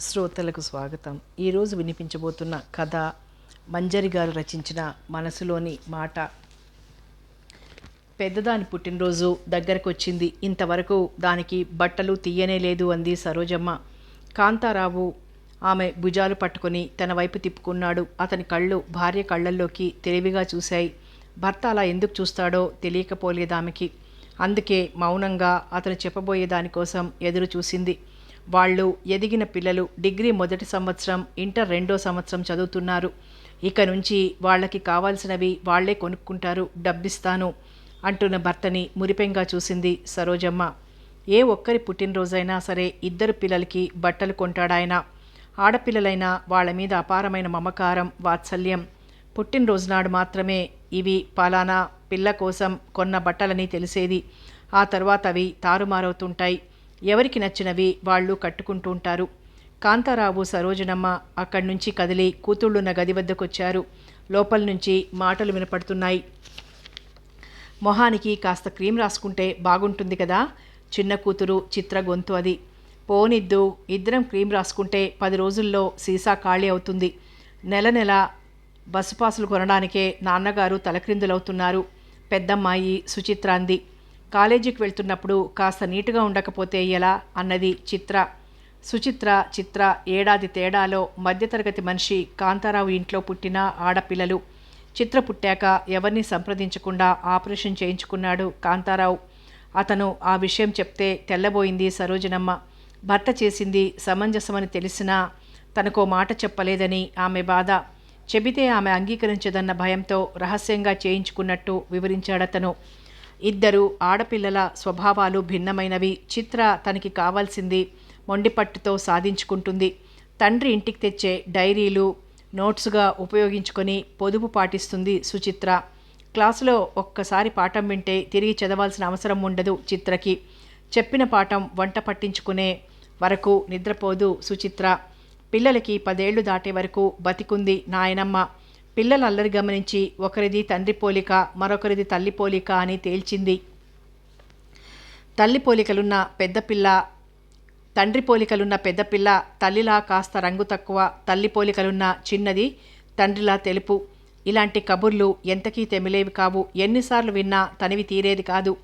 శ్రోతలకు స్వాగతం. ఈరోజు వినిపించబోతున్న కథ మంజరి గారు రచించిన మనసులోని మాట. పెద్దదాని పుట్టినరోజు దగ్గరకు వచ్చింది ఇంతవరకు దానికి బట్టలు తీయనే లేదు అంది సరోజమ్మ. కాంతారావు ఆమె భుజాలు పట్టుకొని తన వైపు తిప్పుకున్నాడు. అతని కళ్ళు భార్య కళ్ళల్లోకి తెలివిగా చూశాయి. భర్త అలా ఎందుకు చూస్తాడో తెలియకపోలేదామెకి. అందుకే మౌనంగా అతను చెప్పబోయే దానికోసం ఎదురు చూసింది వాళ్ళు ఎదిగిన పిల్లలు డిగ్రీ మొదటి సంవత్సరం ఇంటర్ రెండో సంవత్సరం చదువుతున్నారు. ఇక నుంచి వాళ్ళకి కావాల్సినవి వాళ్ళే కొనుక్కుంటారు డబ్బిస్తాను అంటున్న భర్తని మురిపెంగా చూసింది సరోజమ్మ. ఏ ఒక్కరి పుట్టినరోజైనా సరే ఇద్దరు పిల్లలకి బట్టలు కొంటాడాయన. ఆడపిల్లలైనా వాళ్ళ మీద అపారమైన మమకారం వాత్సల్యం. పుట్టినరోజు నాడు మాత్రమే ఇవి పలానా పిల్ల కోసం కొన్న బట్టలని తెలిసేది. ఆ తర్వాత అవి తారుమారవుతుంటాయి. ఎవరికి నచ్చినవి వాళ్ళు కట్టుకుంటూ ఉంటారు. కాంతారావు సరోజనమ్మ అక్కడి నుంచి కదిలి కూతుళ్ళున్న గది వద్దకొచ్చారు. లోపల నుంచి మాటలు వినపడుతున్నాయి. మొహానికి కాస్త క్రీమ్ రాసుకుంటే బాగుంటుంది కదా? చిన్న కూతురు చిత్ర గొంతు అది. పోనిద్దు ఇద్దరం క్రీమ్ రాసుకుంటే పది రోజుల్లో సీసా ఖాళీ అవుతుంది. నెల నెల బస్సు పాసులు కొనడానికే నాన్నగారు తలక్రిందులవుతున్నారు. పెద్దమ్మాయి సుచిత్ర అంది కాలేజీకి వెళ్తున్నప్పుడు కాస్త నీటుగా ఉండకపోతే ఎలా అన్నది చిత్ర. సుచిత్ర చిత్ర ఏడాది తేడాలో మధ్యతరగతి మనిషి కాంతారావు ఇంట్లో పుట్టిన ఆడపిల్లలు. చిత్ర పుట్టాక ఎవరిని సంప్రదించకుండా ఆపరేషన్ చేయించుకున్నాడు కాంతారావు. అతను ఆ విషయం చెప్తే తెల్లబోయింది సరోజనమ్మ. భర్త చేసింది సమంజసమని తెలిసినా తనకో మాట చెప్పలేదని ఆమె బాధ. చెబితే ఆమె అంగీకరించదన్న భయంతో రహస్యంగా చేయించుకున్నట్టు వివరించాడతను. ఇద్దరు ఆడపిల్లల స్వభావాలు భిన్నమైనవి. చిత్ర తనకి కావాల్సింది మొండిపట్టుతో సాధించుకుంటుంది. తండ్రి ఇంటికి తెచ్చే డైరీలు నోట్స్గా ఉపయోగించుకొని పొదుపు పాటిస్తుంది సుచిత్ర. క్లాసులో ఒక్కసారి పాఠం వింటే తిరిగి చదవాల్సిన అవసరం ఉండదు చిత్రకి. చెప్పిన పాఠం వంట పట్టించుకునే వరకు నిద్రపోదు సుచిత్ర. పిల్లలకి పదేళ్ళు దాటే వరకు బతికుంది నాయనమ్మ. పిల్లల అల్లరి గమనించి ఒకరిది తండ్రి పోలిక మరొకరిది తల్లి పోలిక అని తేల్చింది. తల్లి పోలికలున్న పెద్ద పిల్ల తండ్రి పోలికలున్న పెద్ద పిల్ల తల్లిలా కాస్త రంగు తక్కువ తల్లి పోలికలున్న చిన్నది తండ్రిలా తెలుపు. ఇలాంటి కబుర్లు ఎంతకీ తెమిలేవి కావు. ఎన్నిసార్లు విన్నా తనివి తీరేది కాదు.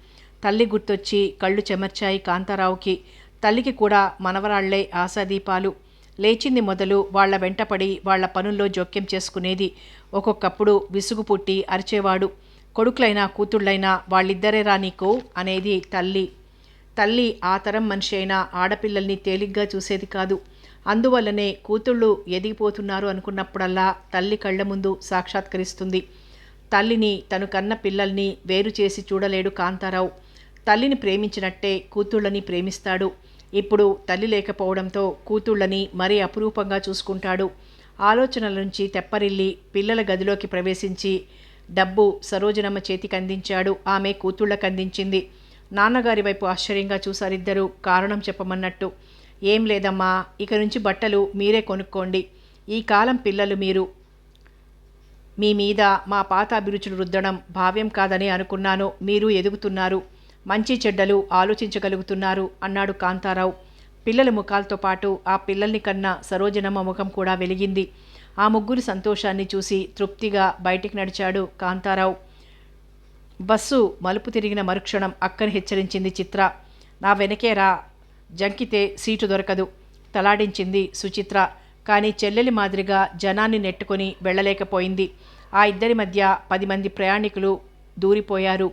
తల్లి గుర్తొచ్చి కళ్ళు చెమర్చాయి కాంతారావుకి. తల్లికి కూడా మనవరాళ్ళే ఆశాదీపాలు. లేచింది మొదలు వాళ్ళ వెంటపడి వాళ్ళ పనుల్లో జోక్యం చేసుకునేది. ఒక్కొక్కప్పుడు విసుగు పుట్టి అరిచేవాడు. కొడుకులైనా కూతుళ్ళైనా వాళ్ళిద్దరేరా నీకు అనేది తల్లి. తల్లి ఆ తరం మనిషి అయినా ఆడపిల్లల్ని తేలిగ్గా చూసేది కాదు. అందువల్లనే కూతుళ్ళు ఎదిగిపోతున్నారు అనుకున్నప్పుడల్లా తల్లి కళ్ళ ముందు సాక్షాత్కరిస్తుంది. తల్లిని తను కన్న పిల్లల్ని వేరు చేసి చూడలేడు కాంతారావు. తల్లిని ప్రేమించినట్టే కూతుళ్ళని ప్రేమిస్తాడు. ఇప్పుడు తల్లి లేకపోవడంతో కూతుళ్ళని మరీ అపురూపంగా చూసుకుంటాడు. ఆలోచనల నుంచి తెప్పరిల్లి పిల్లల గదిలోకి ప్రవేశించి డబ్బు సరోజనమ్మ చేతికి అందించాడు. ఆమె కూతుళ్ళకందించింది నాన్నగారి వైపు ఆశ్చర్యంగా చూసారిద్దరూ కారణం చెప్పమన్నట్టు. ఏం లేదమ్మా ఇక నుంచి బట్టలు మీరే కొనుక్కోండి. ఈ కాలం పిల్లలు మీరు. మీ మీద మా పాత అభిరుచులు రుద్దడం భావ్యం కాదని అనుకున్నాను. మీరు ఎదుగుతున్నారు. మంచి చెడ్డలు ఆలోచించగలుగుతున్నారు అన్నాడు కాంతారావు. పిల్లల ముఖాలతో పాటు ఆ పిల్లల్ని కన్నా సరోజనమ్మ ముఖం కూడా వెలిగింది. ఆ ముగ్గురి సంతోషాన్ని చూసి తృప్తిగా బయటికి నడిచాడు కాంతారావు. బస్సు మలుపు తిరిగిన మరుక్షణం అక్కని హెచ్చరించింది చిత్ర. నా వెనకేరా జంకితే సీటు దొరకదు తలాడించింది సుచిత్ర. కానీ చెల్లెలి మాదిరిగా జనాన్ని నెట్టుకొని వెళ్ళలేకపోయింది. ఆ ఇద్దరి మధ్య పది మంది ప్రయాణికులు దూరిపోయారు.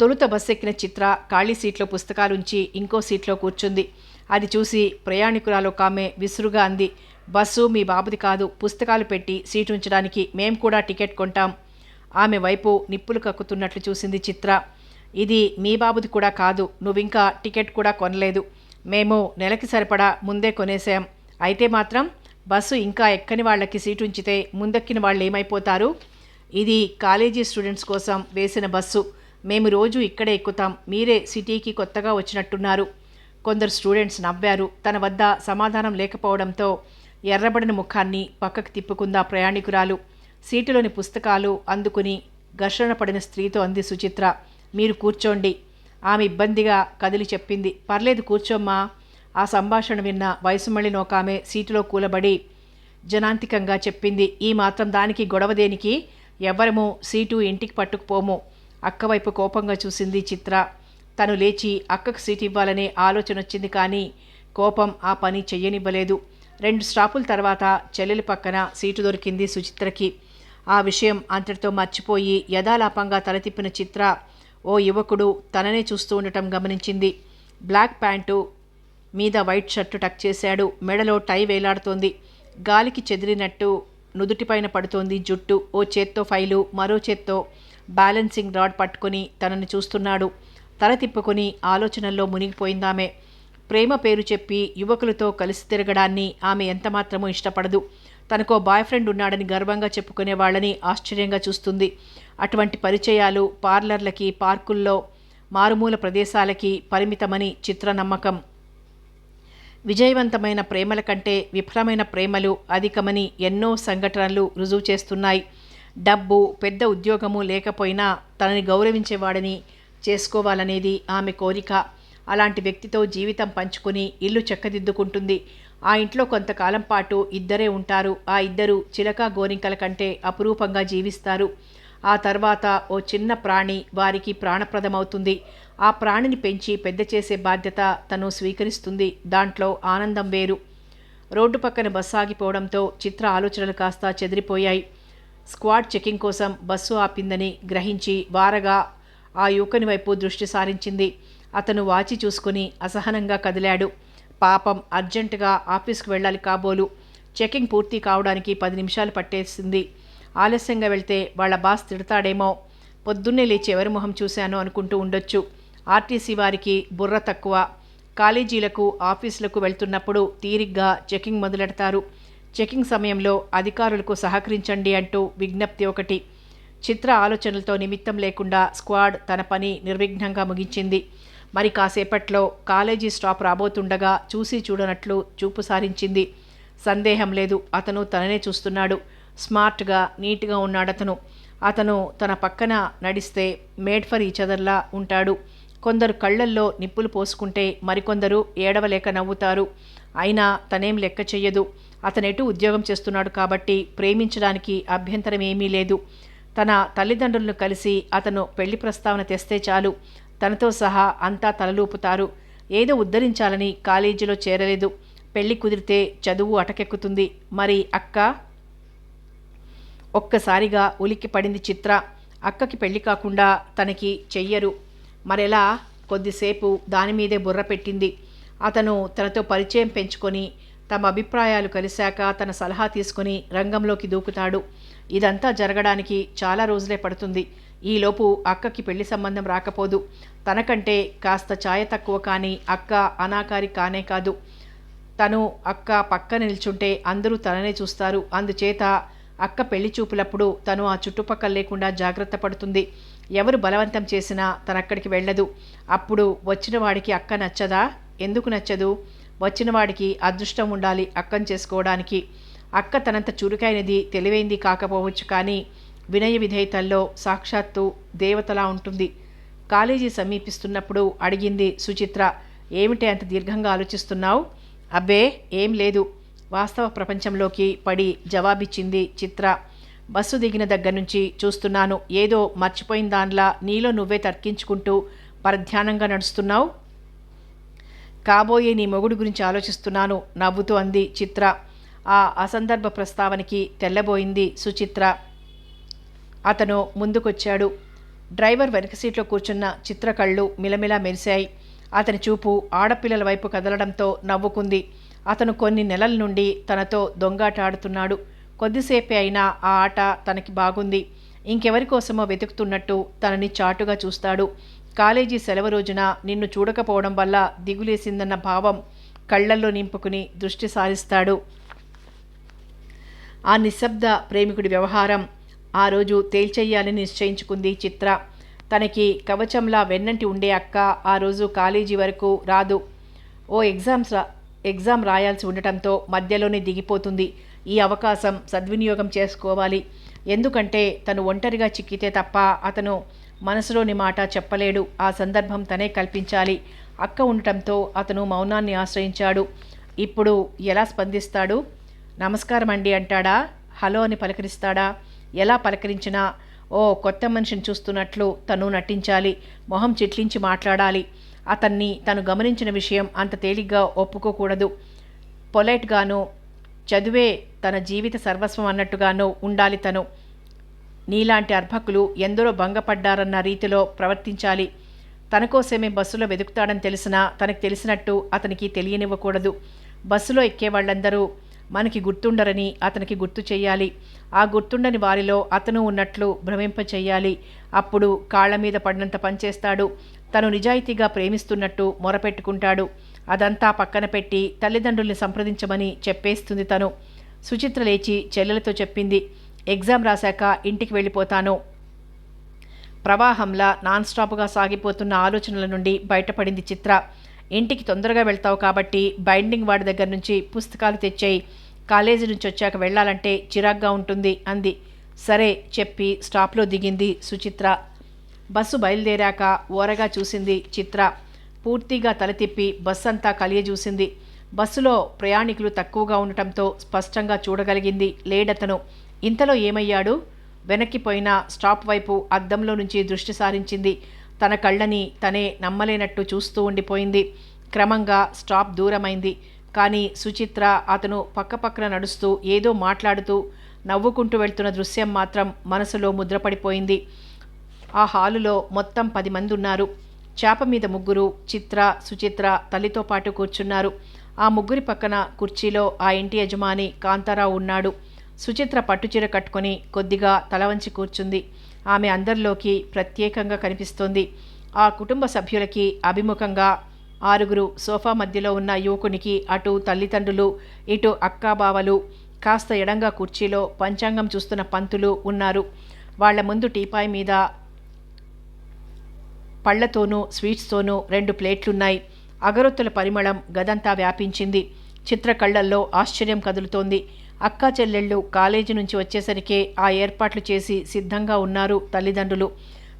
తొలుత బస్సు ఎక్కిన చిత్ర ఖాళీ సీట్లో పుస్తకాలుంచి ఇంకో సీట్లో కూర్చుంది. అది చూసి ప్రయాణికురాలు ఒక ఆమె విసురుగా అంది. బస్సు మీ బాబుది కాదు పుస్తకాలు పెట్టి సీటు ఉంచడానికి మేం కూడా టికెట్ కొంటాం. ఆమె వైపు నిప్పులు కక్కుతున్నట్లు చూసింది చిత్ర. ఇది మీ బాబుది కూడా కాదు నువ్వింకా టికెట్ కూడా కొనలేదు. మేము నెలకి సరిపడా ముందే కొనేసాం అయితే మాత్రం బస్సు ఇంకా ఎక్కని వాళ్ళకి సీటు ఉంచితే ముందెక్కిన వాళ్ళు ఏమైపోతారు ఇది కాలేజీ స్టూడెంట్స్ కోసం వేసిన బస్సు. మేము రోజు ఇక్కడే ఎక్కుతాం. మీరే సిటీకి కొత్తగా వచ్చినట్టున్నారు. కొందరు స్టూడెంట్స్ నవ్వారు. తన వద్ద సమాధానం లేకపోవడంతో ఎర్రబడిన ముఖాన్ని పక్కకు తిప్పుకుందా ప్రయాణికురాలు. సీటులోని పుస్తకాలు అందుకుని ఘర్షణ పడిన స్త్రీతో అంది సుచిత్ర. మీరు కూర్చోండి. ఆమె ఇబ్బందిగా కదిలి చెప్పింది. పర్లేదు కూర్చోమ్మా. ఆ సంభాషణ విన్న వయసు మళ్ళిన ఒక ఆమె సీటులో కూలబడి జనాంతికంగా చెప్పింది. ఈ మాత్రం దానికి గొడవ దేనికి? ఎవరము సీటు ఇంటికి పట్టుకుపోము. అక్కవైపు కోపంగా చూసింది చిత్ర. తను లేచి అక్కకు సీట్ ఇవ్వాలనే ఆలోచన వచ్చింది కానీ కోపం ఆ పని చెయ్యనివ్వలేదు. రెండు స్టాపుల తర్వాత చెల్లెలి పక్కన సీటు దొరికింది సుచిత్రకి. ఆ విషయం అంతటితో మర్చిపోయి యథాలాపంగా తలతిప్పిన చిత్ర ఓ యువకుడు తననే చూస్తూ ఉండటం గమనించింది. బ్లాక్ ప్యాంటు మీద వైట్ షర్టు టక్ చేశాడు. మెడలో టై వేలాడుతోంది. గాలికి చెదిరినట్టు నుదుటిపైన పడుతోంది జుట్టు. ఓ చేత్తో ఫైలు మరో చేత్తో బ్యాలెన్సింగ్ రాడ్ పట్టుకొని తనని చూస్తున్నాడు. తల తిప్పుకొని ఆలోచనల్లో మునిగిపోయిందామె. ప్రేమ పేరు చెప్పి యువకులతో కలిసి తిరగడాన్ని ఆమె ఎంతమాత్రమూ ఇష్టపడదు. తనకో బాయ్ ఫ్రెండ్ ఉన్నాడని గర్వంగా చెప్పుకునే వాళ్ళని ఆశ్చర్యంగా చూస్తుంది. అటువంటి పరిచయాలు పార్లర్లకి పార్కుల్లో మారుమూల ప్రదేశాలకి పరిమితమని చిత్ర నమ్మకం. విజయవంతమైన ప్రేమల కంటే విఫలమైన ప్రేమలు అధికమని ఎన్నో సంఘటనలు రుజువు చేస్తున్నాయి. డబ్బు పెద్ద ఉద్యోగము లేకపోయినా తనని గౌరవించేవాడని చేసుకోవాలనేది ఆమె కోరిక. అలాంటి వ్యక్తితో జీవితం పంచుకొని ఇల్లు చక్కదిద్దుకుంటుంది. ఆ ఇంట్లో కొంతకాలం పాటు ఇద్దరే ఉంటారు. ఆ ఇద్దరు చిలక గోరింకల కంటే అపురూపంగా జీవిస్తారు. ఆ తర్వాత ఓ చిన్న ప్రాణి వారికి ప్రాణప్రదమవుతుంది. ఆ ప్రాణిని పెంచి పెద్ద చేసే బాధ్యత తను స్వీకరిస్తుంది. దాంట్లో ఆనందం వేరు. రోడ్డు పక్కన బస్సు ఆగిపోవడంతో చిత్ర ఆలోచనలు కాస్త చెదిరిపోయాయి. స్క్వాడ్ చెకింగ్ కోసం బస్సు ఆపిందని గ్రహించి వారగా ఆ యువకుని వైపు దృష్టి సారించింది. అతను వాచి చూసుకుని అసహనంగా కదిలాడు. పాపం అర్జెంటుగా ఆఫీస్కి వెళ్ళాలి కాబోలు. చెకింగ్ పూర్తి కావడానికి పది నిమిషాలు పట్టేసింది. ఆలస్యంగా వెళ్తే వాళ్ళ బాస్ తిడతాడేమో. పొద్దున్నే లేచి ఎవరి మొహం చూశాను అనుకుంటూ ఉండొచ్చు. ఆర్టీసీ వారికి బుర్ర తక్కువ. కాలేజీలకు ఆఫీసులకు వెళ్తున్నప్పుడు తీరిగ్గా చెకింగ్ మొదలెడతారు. చెకింగ్ సమయంలో అధికారులకు సహకరించండి అంటూ విజ్ఞప్తి ఒకటి. చిత్ర ఆలోచనలతో నిమిత్తం లేకుండా స్క్వాడ్ తన పని నిర్విఘ్నంగా ముగించింది. మరి కాసేపట్లో కాలేజీ స్టాప్ రాబోతుండగా చూసి చూడనట్లు చూపు సారించింది. సందేహం లేదు అతను తననే చూస్తున్నాడు. స్మార్ట్గా నీట్గా ఉన్నాడతను. అతను తన పక్కన నడిస్తే మేడ్ ఫర్ ఈచదర్లా ఉంటాడు. కొందరు కళ్ళల్లో నిప్పులు పోసుకుంటే మరికొందరు ఏడవలేక నవ్వుతారు. అయినా తనేం లెక్క చెయ్యదు. అతనెటు ఉద్యోగం చేస్తున్నాడు కాబట్టి ప్రేమించడానికి అభ్యంతరం ఏమీ లేదు. తన తల్లిదండ్రులను కలిసి అతను పెళ్ళి ప్రస్తావన తెస్తే చాలు. తనతో సహా అంతా తలలూపుతారు. ఏదో ఉద్ధరించాలని కాలేజీలో చేరలేదు. పెళ్ళి కుదిరితే చదువు అటకెక్కుతుంది. మరి అక్క? ఒక్కసారిగా ఉలిక్కి పడింది చిత్ర. అక్కకి పెళ్ళి కాకుండా తనకి చెయ్యరు. మరెలా? కొద్దిసేపు దాని మీదే బుర్ర పెట్టింది. అతను తనతో పరిచయం పెంచుకొని తమ అభిప్రాయాలు కలిశాక తన సలహా తీసుకొని రంగంలోకి దూకుతాడు. ఇదంతా జరగడానికి చాలా రోజులే పడుతుంది. ఈలోపు అక్కకి పెళ్ళి సంబంధం రాకపోదు. తనకంటే కాస్త ఛాయ తక్కువ కానీ అక్క అనాకారి కానే కాదు. తను అక్క పక్క నిల్చుంటే అందరూ తననే చూస్తారు. అందుచేత అక్క పెళ్ళి చూపులప్పుడు తను ఆ చుట్టుపక్కల లేకుండా జాగ్రత్త పడుతుంది. ఎవరు బలవంతం చేసినా తనక్కడికి వెళ్ళదు. అప్పుడు వచ్చిన వాడికి అక్క నచ్చదా? ఎందుకు నచ్చదు? వచ్చినవాడికి అదృష్టం ఉండాలి అక్కం చేసుకోవడానికి. అక్క తనంత చురుకైనది తెలివైంది కాకపోవచ్చు కానీ వినయ విధేయతల్లో సాక్షాత్తు దేవతలా ఉంటుంది. కాలేజీ సమీపిస్తున్నప్పుడు అడిగింది సుచిత్ర ఏమిటి అంత దీర్ఘంగా ఆలోచిస్తున్నావు? అబ్బే ఏం లేదు. వాస్తవ ప్రపంచంలోకి పడి జవాబిచ్చింది చిత్ర. బస్సు దిగిన దగ్గర నుంచి చూస్తున్నాను. ఏదో మర్చిపోయిన దానిలా నీలో నువ్వే తర్కించుకుంటూ పరధ్యానంగా నడుస్తున్నావు? కాబోయే నీ మొగుడు గురించి ఆలోచిస్తున్నాను నవ్వుతూ అంది చిత్ర. ఆ అసందర్భ ప్రస్తావనకి తెల్లబోయింది సుచిత్ర. అతను ముందుకొచ్చాడు. డ్రైవర్ వెనక సీట్లో కూర్చున్న చిత్ర కళ్ళు మిలమిలా మెరిశాయి. అతని చూపు ఆడపిల్లల వైపు కదలడంతో నవ్వుకుంది. అతను కొన్ని నెలల నుండి తనతో దొంగాటాడుతున్నాడు. కొద్దిసేపే అయినా ఆ ఆట తనకి బాగుంది. ఇంకెవరి కోసమో వెతుకుతున్నట్టు తనని చాటుగా చూస్తాడు. కాలేజీ సెలవు రోజున నిన్ను చూడకపోవడం వల్ల దిగులేసిందన్న భావం కళ్ళల్లో నింపుకుని దృష్టి సారిస్తాడు. ఆ నిశ్శబ్ద ప్రేమికుడి వ్యవహారం ఆ రోజు తేల్చెయ్యాలని నిశ్చయించుకుంది చిత్ర. తనకి కవచంలా వెన్నంటి ఉండే అక్క ఆ రోజు కాలేజీ వరకు రాదు. ఓ ఎగ్జామ్స్ ఎగ్జామ్ రాయాల్సి ఉండటంతో మధ్యలోనే దిగిపోతుంది. ఈ అవకాశం సద్వినియోగం చేసుకోవాలి. ఎందుకంటే తను ఒంటరిగా చిక్కితే తప్ప అతను మనసులోని మాట చెప్పలేడు. ఆ సందర్భం తనే కల్పించాలి. అక్క ఉండటంతో అతను మౌనాన్ని ఆశ్రయించాడు. ఇప్పుడు ఎలా స్పందిస్తాడు? నమస్కారం అండి అంటాడా? హలో అని పలకరిస్తాడా? ఎలా పలకరించినా ఓ కొత్త మనిషిని చూస్తున్నట్లు తను నటించాలి. మొహం చిట్లించి మాట్లాడాలి. అతన్ని తను గమనించిన విషయం అంత తేలిగ్గా ఒప్పుకోకూడదు. పొలైట్గాను చదువే తన జీవిత సర్వస్వం అన్నట్టుగాను ఉండాలి తను. నీలాంటి అర్భకులు ఎందరో భంగపడ్డారన్న రీతిలో ప్రవర్తించాలి. తన కోసమే బస్సులో వెతుకుతాడని తెలిసినా తనకు తెలిసినట్టు అతనికి తెలియనివ్వకూడదు. బస్సులో ఎక్కే వాళ్ళందరూ మనకి గుర్తుండరని అతనికి గుర్తు చేయాలి. ఆ గుర్తుండని వారిలో అతను ఉన్నట్లు భ్రమింపచేయాలి అప్పుడు కాళ్ళ మీద పడినంత పనిచేస్తాడు తను నిజాయితీగా ప్రేమిస్తున్నట్టు మొరపెట్టుకుంటాడు. అదంతా పక్కన పెట్టి తల్లిదండ్రుల్ని సంప్రదించమని చెప్పేస్తుంది తను. సుచిత్ర లేచి చెల్లెలతో చెప్పింది. ఎగ్జామ్ రాశాక ఇంటికి వెళ్ళిపోతాను. ప్రవాహంలా నాన్ స్టాప్గా సాగిపోతున్న ఆలోచనల నుండి బయటపడింది చిత్ర. ఇంటికి తొందరగా వెళ్తావు కాబట్టి బైండింగ్ వాడి దగ్గర నుంచి పుస్తకాలు తెచ్చేయి. కాలేజీ నుంచి వచ్చాక వెళ్ళాలంటే చిరాగ్గా ఉంటుంది అంది. సరే చెప్పి స్టాప్లో దిగింది సుచిత్ర. బస్సు బయలుదేరాక ఓరగా చూసింది చిత్ర. పూర్తిగా తల తిప్పి బస్సు అంతా కలియజూసింది. బస్సులో ప్రయాణికులు తక్కువగా ఉండటంతో స్పష్టంగా చూడగలిగింది లేడతను. ఇంతలో ఏమయ్యాడు? వెనక్కిపోయిన స్టాప్ వైపు అద్దంలో నుంచి దృష్టి సారించింది. తన కళ్ళని తనే నమ్మలేనట్టు చూస్తూ ఉండిపోయింది. క్రమంగా స్టాప్ దూరమైంది. కానీ సుచిత్ర అతను పక్కపక్కన నడుస్తూ ఏదో మాట్లాడుతూ నవ్వుకుంటూ వెళ్తున్న దృశ్యం మాత్రం మనసులో ముద్రపడిపోయింది. ఆ హాలులో మొత్తం పది మంది ఉన్నారు చేప మీద ముగ్గురు చిత్ర సుచిత్ర తల్లితో పాటు కూర్చున్నారు. ఆ ముగ్గురి పక్కన కుర్చీలో ఆ ఇంటి యజమాని కాంతారావు ఉన్నాడు. సుచిత్ర పట్టుచీర కట్టుకొని కొద్దిగా తల వంచి కూర్చుంది. ఆమె అందరిలోకి ప్రత్యేకంగా కనిపిస్తోంది. ఆ కుటుంబ సభ్యులకి అభిముఖంగా ఆరుగురు సోఫా మధ్యలో ఉన్న యువకునికి అటు తల్లిదండ్రులు ఇటు అక్కాబావలు కాస్త ఎడంగా కుర్చీలో పంచాంగం చూస్తున్న పంతులు ఉన్నారు. వాళ్ళ ముందు టీపాయ్ మీద పళ్ళతోనూ స్వీట్స్తోనూ రెండు ప్లేట్లున్నాయి. అగరొత్తుల పరిమళం గదంతా వ్యాపించింది. చిత్రకళ్ళల్లో ఆశ్చర్యం కదులుతోంది. అక్కా చెల్లెళ్ళు కాలేజీ నుంచి వచ్చేసరికే ఆ ఏర్పాట్లు చేసి సిద్ధంగా ఉన్నారు తల్లిదండ్రులు.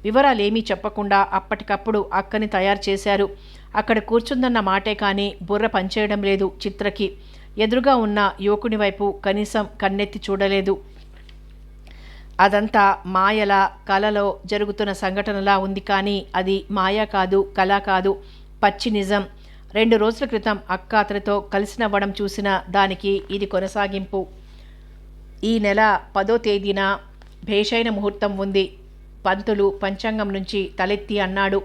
వివరాలేమీ చెప్పకుండా అప్పటికప్పుడు అక్కని తయారు చేశారు. అక్కడ కూర్చుందన్న మాటే కానీ బుర్ర పనిచేయడం లేదు చిత్రకి. ఎదురుగా ఉన్న యువకుని వైపు కనీసం కన్నెత్తి చూడలేదు. అదంతా మాయల కలలో జరుగుతున్న సంఘటనలా ఉంది కానీ అది మాయ కాదు కళ కాదు పచ్చి నిజం. రెండు రోజుల క్రితం అక్క అతనితో కలిసినవ్వడం చూసిన దానికి ఇది కొనసాగింపు. ఈ నెల పదో తేదీన భేషైన ముహూర్తం ఉంది. పంతులు పంచాంగం నుంచి తలెత్తి అన్నాడు.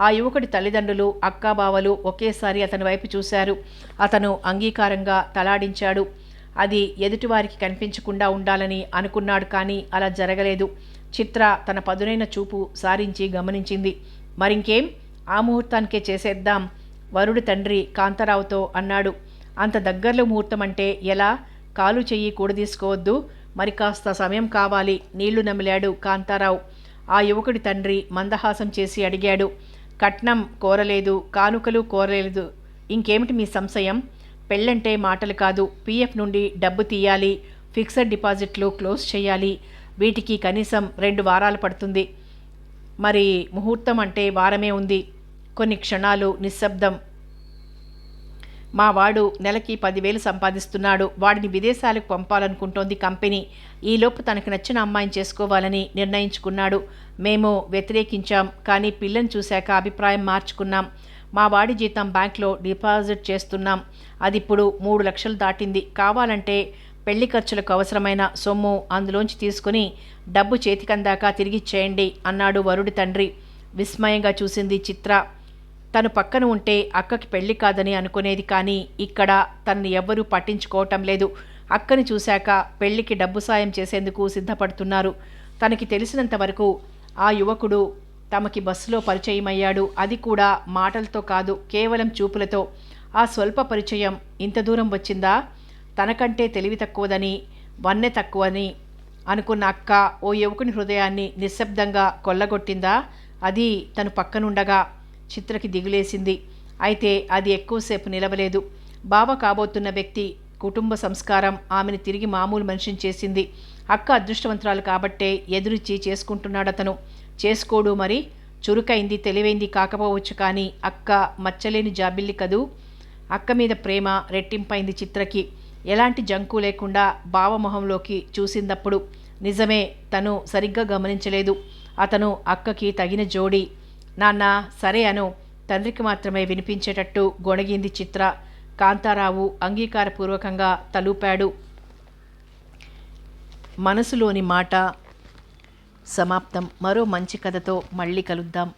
ఆ యువకుడి తల్లిదండ్రులు అక్కాబావలు ఒకేసారి అతని వైపు చూశారు. అతను అంగీకారంగా తలాడించాడు. అది ఎదుటివారికి కనిపించకుండా ఉండాలని అనుకున్నాడు కానీ అలా జరగలేదు. చిత్ర తన పదునైన చూపు సారించి గమనించింది. మరింకేం? ఆ ముహూర్తానికే చేసేద్దాం. వరుడి తండ్రి కాంతారావుతో అన్నాడు. అంత దగ్గరలో ముహూర్తం అంటే ఎలా? కాలు చెయ్యి కూడదీసుకోవద్దు. మరి కాస్త సమయం కావాలి. నీళ్ళు నమిలాడు కాంతారావు. ఆ యువకుడి తండ్రి మందహాసం చేసి అడిగాడు. కట్నం కోరలేదు కానుకలు కోరలేదు. ఇంకేమిటి మీ సంశయం? పెళ్ళంటే మాటలు కాదు. పీఎఫ్ నుండి డబ్బు తీయాలి. ఫిక్స్డ్ డిపాజిట్లు క్లోజ్ చేయాలి. వీటికి కనీసం రెండు వారాలు పడుతుంది. మరి ముహూర్తం అంటే వారమే ఉంది. కొన్ని క్షణాలు నిశ్శబ్దం. మా వాడు నెలకి పదివేలు సంపాదిస్తున్నాడు. వాడిని విదేశాలకు పంపాలనుకుంటోంది కంపెనీ. ఈలోపు తనకు నచ్చిన అమ్మాయిని చేసుకోవాలని నిర్ణయించుకున్నాడు. మేము వ్యతిరేకించాం కానీ పిల్లని చూశాక అభిప్రాయం మార్చుకున్నాం. మా వాడి జీతం బ్యాంక్లో డిపాజిట్ చేస్తున్నాం. అది ఇప్పుడు మూడు లక్షలు దాటింది. కావాలంటే పెళ్ళి ఖర్చులకు అవసరమైన సొమ్ము అందులోంచి తీసుకుని డబ్బు చేతికందాక తిరిగిచ్చేయండి అన్నాడు వరుడి తండ్రి. విస్మయంగా చూసింది చిత్ర. తను పక్కన ఉంటే అక్కకి పెళ్ళి కాదని అనుకునేది కానీ ఇక్కడ తనని ఎవ్వరూ పట్టించుకోవటం లేదు. అక్కని చూశాక పెళ్ళికి డబ్బు సాయం చేసేందుకు సిద్ధపడుతున్నారు. తనకి తెలిసినంత వరకు ఆ యువకుడు తమకి బస్సులో పరిచయమయ్యాడు. అది కూడా మాటలతో కాదు కేవలం చూపులతో. ఆ స్వల్ప పరిచయం ఇంత దూరం వచ్చిందా? తనకంటే తెలివి తక్కువదని వన్నె తక్కువని అనుకున్న అక్క ఓ యువకుని హృదయాన్ని నిశ్శబ్దంగా కొల్లగొట్టిందా? అది తను పక్కనుండగా చిత్రకి దిగులేసింది. అయితే అది ఎక్కువసేపు నిలవలేదు. బావ కాబోతున్న వ్యక్తి కుటుంబ సంస్కారం ఆమెను తిరిగి మామూలు మనిషిని చేసింది. అక్క అదృష్టవంతురాలు కాబట్టే ఎదురిచ్చి చేసుకుంటున్నాడతను. చేసుకోడు మరి చురుకైంది తెలివైంది కాకపోవచ్చు కానీ అక్క మచ్చలేని జాబిల్లి కదూ? అక్క మీద ప్రేమ రెట్టింపైంది చిత్రకి. ఎలాంటి జంకు లేకుండా భావమొహంలోకి చూసిందప్పుడు. నిజమే తను సరిగ్గా గమనించలేదు. అతను అక్కకి తగిన జోడి నాన్న సరే అను. తండ్రికి మాత్రమే వినిపించేటట్టు గొణగింది చిత్ర. కాంతారావు అంగీకారపూర్వకంగా తలూపాడు. మనసులోని మాట సమాప్తం. మరో మంచి కథతో మళ్ళీ కలుద్దాం.